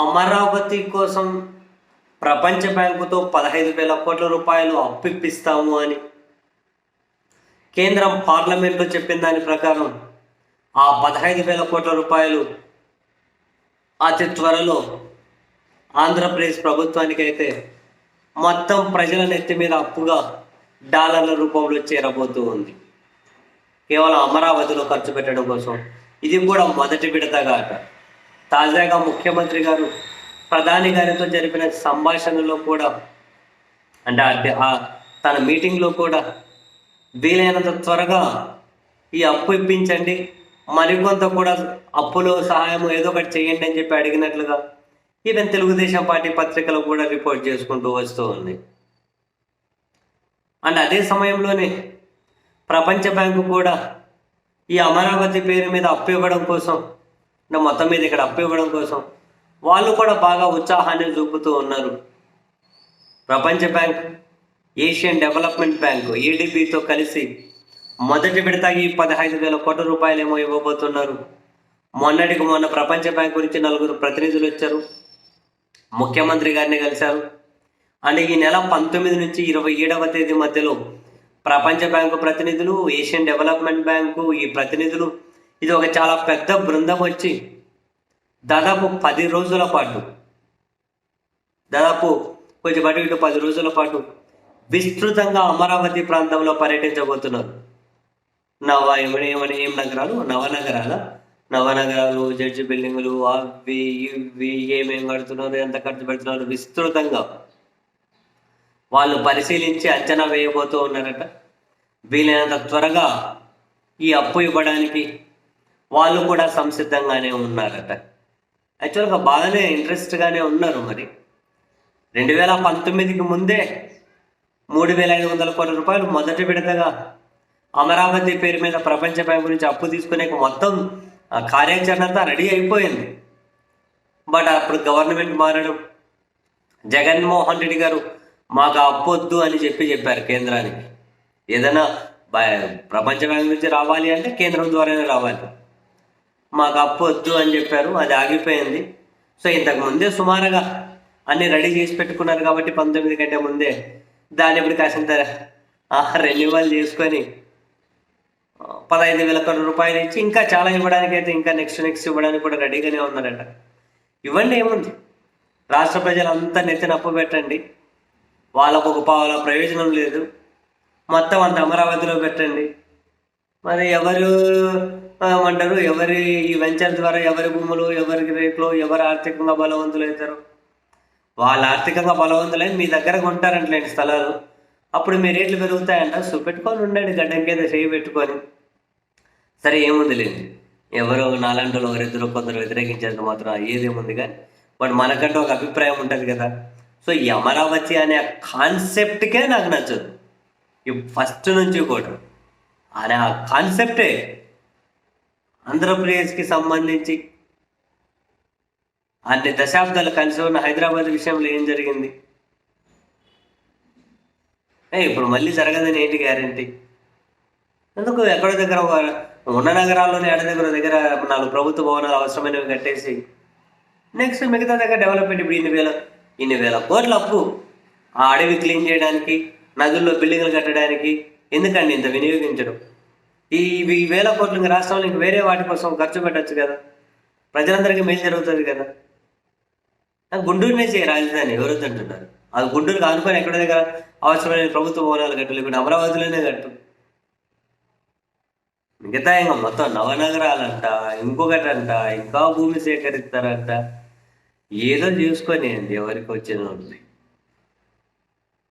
అమరావతి కోసం ప్రపంచ బ్యాంకుతో పదహైదు వేల కోట్ల రూపాయలు అప్పు ఇప్పిస్తాము అని. కేంద్రం పార్లమెంట్లో చెప్పిన దాని ప్రకారం ఆ పదహైదు వేల కోట్ల రూపాయలు అతి త్వరలో ఆంధ్రప్రదేశ్ ప్రభుత్వానికి అయితే మొత్తం ప్రజల నెత్తి మీద అప్పుగా డాలర్ల రూపంలో చేరబోతూ ఉంది. కేవలం అమరావతిలో ఖర్చు పెట్టడం కోసం. ఇది కూడా మొదటి విడతగా అట తాజాగా ముఖ్యమంత్రి గారు ప్రధాని గారితో జరిపిన సంభాషణలో కూడా అంటే ఆ- తన మీటింగ్లో కూడా వీలైనంత త్వరగా ఈ అప్పు ఇప్పించండి. మరికొంత కూడా అప్పులో సహాయం ఏదో ఒకటి చేయండి అని చెప్పి అడిగినట్లుగా ఈవెన్ తెలుగుదేశం పార్టీ పత్రికలు కూడా రిపోర్ట్ చేసుకుంటూ వస్తూ ఉంది. అండ్ అదే సమయంలోనే ప్రపంచ బ్యాంకు కూడా ఈ అమరావతి పేరు మీద అప్పు ఇవ్వడం కోసం మొత్తం మీద ఇక్కడ అప్పు ఇవ్వడం కోసం వాళ్ళు కూడా బాగా ఉత్సాహాన్ని చూపుతూ ఉన్నారు. ప్రపంచ బ్యాంక్ ఏషియన్ డెవలప్మెంట్ బ్యాంక్ ఏడిబితో కలిసి మొదటి విడత ఈ పదహైదు వేల కోట్ల రూపాయలు ఏమో ఇవ్వబోతున్నారు. మొన్నటికి మొన్న ప్రపంచ బ్యాంక్ గురించి నలుగురు ప్రతినిధులు వచ్చారు. ముఖ్యమంత్రి గారిని కలిశారు. అండ్ ఈ నెల పంతొమ్మిది నుంచి ఇరవై ఏడవ తేదీ మధ్యలో ప్రపంచ బ్యాంకు ప్రతినిధులు ఏషియన్ డెవలప్మెంట్ బ్యాంకు ఈ ప్రతినిధులు ఇది ఒక చాలా పెద్ద బృందం వచ్చి దాదాపు పది రోజుల పాటు దాదాపు కొంచెం అటు ఇటు పది రోజుల పాటు విస్తృతంగా అమరావతి ప్రాంతంలో పర్యటించబోతున్నారు. నవ ఏమని ఏమని ఏం నగరాలు? నవనగరాల? నవనగరాలు జడ్జి బిల్డింగులు అవి ఇవి ఏమేమి కడుతున్నారు ఎంత ఖర్చు పెడుతున్నారు విస్తృతంగా వాళ్ళు పరిశీలించి అంచనా వేయబోతూ ఉన్నారట. వీలైనంత త్వరగా ఈ అప్పు ఇవ్వడానికి వాళ్ళు కూడా సంసిద్ధంగానే ఉన్నారట. యాక్చువల్గా బాగానే ఇంట్రెస్ట్గానే ఉన్నారు మరి. రెండు వేల పంతొమ్మిదికి ముందే మూడు వేల ఐదు వందల కోట్ల రూపాయలు మొదటి విడతగా అమరావతి పేరు మీద ప్రపంచ బ్యాంకు నుంచి అప్పు తీసుకునే మొత్తం ఆ కార్యాచరణ అంతా రెడీ అయిపోయింది. బట్ అప్పుడు గవర్నమెంట్ మారడం జగన్మోహన్ రెడ్డి గారు మాకు అప్పొద్దు అప్పు వద్దు అని చెప్పి చెప్పారు కేంద్రానికి. ఏదైనా బ- ప్రపంచ బ్యాంక్ నుంచి రావాలి అంటే కేంద్రం ద్వారానే రావాలి. మాకు అప్పు వద్దు అని చెప్పారు అది ఆగిపోయింది. సో ఇంతకు ముందే సుమారుగా అన్ని రెడీ చేసి పెట్టుకున్నారు కాబట్టి పంతొమ్మిది కంటే ముందే దాన్ని ఇప్పుడు కాసింత రెన్యువల్ చేసుకొని పదహైదు వేల కోట్ల రూపాయలు ఇచ్చి ఇంకా చాలా ఇవ్వడానికి అయితే ఇంకా నెక్స్ట్ నెక్స్ట్ ఇవ్వడానికి కూడా రెడీగానే ఉన్నారంట. ఇవ్వండి ఏముంది? రాష్ట్ర ప్రజలంతా నెత్తిన అప్పు పెట్టండి. వాళ్ళకు ఒక పావుల ప్రయోజనం లేదు. మొత్తం అంత అమరావతిలో పెట్టండి. మరి ఎవరు అంటారు ఎవరి ఈ వెంచర్ ద్వారా ఎవరి భూములు ఎవరికి రేట్లు ఎవరు ఆర్థికంగా బలవంతులు అవుతారు వాళ్ళు ఆర్థికంగా బలవంతులై మీ దగ్గర కొంటారంటలేండి స్థలాలు. అప్పుడు మీ రేట్లు పెరుగుతాయంట. చూపెట్టుకొని ఉండండి గడ్డం కింద చేయి పెట్టుకొని. సరే ఏముంది లేదు ఎవరో నాలాంటి వాళ్ళు కొందరు వ్యతిరేకించేంత మాత్రం ఏదేముంది కానీ బట్ మనకంటూ ఒక అభిప్రాయం ఉంటుంది కదా. సో ఈ అమరావతి అనే కాన్సెప్ట్కే నాకు నచ్చదు. ఈ ఫస్ట్ నుంచి కూడా. అనే ఆ కాన్సెప్టే ఆంధ్రప్రదేశ్కి సంబంధించి అన్ని దశాబ్దాలు కలిసి ఉన్న హైదరాబాద్ విషయంలో ఏం జరిగింది? ఇప్పుడు మళ్ళీ జరగదని ఏంటి గ్యారంటీ? ఎందుకు ఎక్కడో దగ్గర ఉన్న నగరాల్లోనే ఎడ దగ్గర దగ్గర నాలుగు ప్రభుత్వ భవనాలు అవసరమైనవి కట్టేసి నెక్స్ట్ మిగతా దగ్గర డెవలప్మెంట్ ఇప్పుడు ఇన్ని వేల ఇన్ని వేల కోట్ల అప్పు ఆ అడవి క్లీన్ చేయడానికి నదుల్లో బిల్డింగ్లు కట్టడానికి ఎందుకండి ఇంత వినియోగించడం? ఈ ఈ వేల కోట్లు ఇంక రాష్ట్రంలో ఇంక వేరే వాటి కోసం ఖర్చు పెట్టచ్చు కదా. ప్రజలందరికీ మేలు జరుగుతుంది కదా. గుంటూరునే చేయి రాజధాని ఎవరు అంటున్నారు. అది గుంటూరుకి ఆనుకొని ఎక్కడ దగ్గర అవసరమైన ప్రభుత్వ భవనాలు కట్టు ఇప్పుడు అమరావతిలోనే కట్టు. మిగతా ఇంకా మొత్తం నవనగరాలంట ఇంకొకటి అంట ఇంకా భూమి సేకరిస్తారంట. ఏదో చూసుకొని ఎవరికి వచ్చిన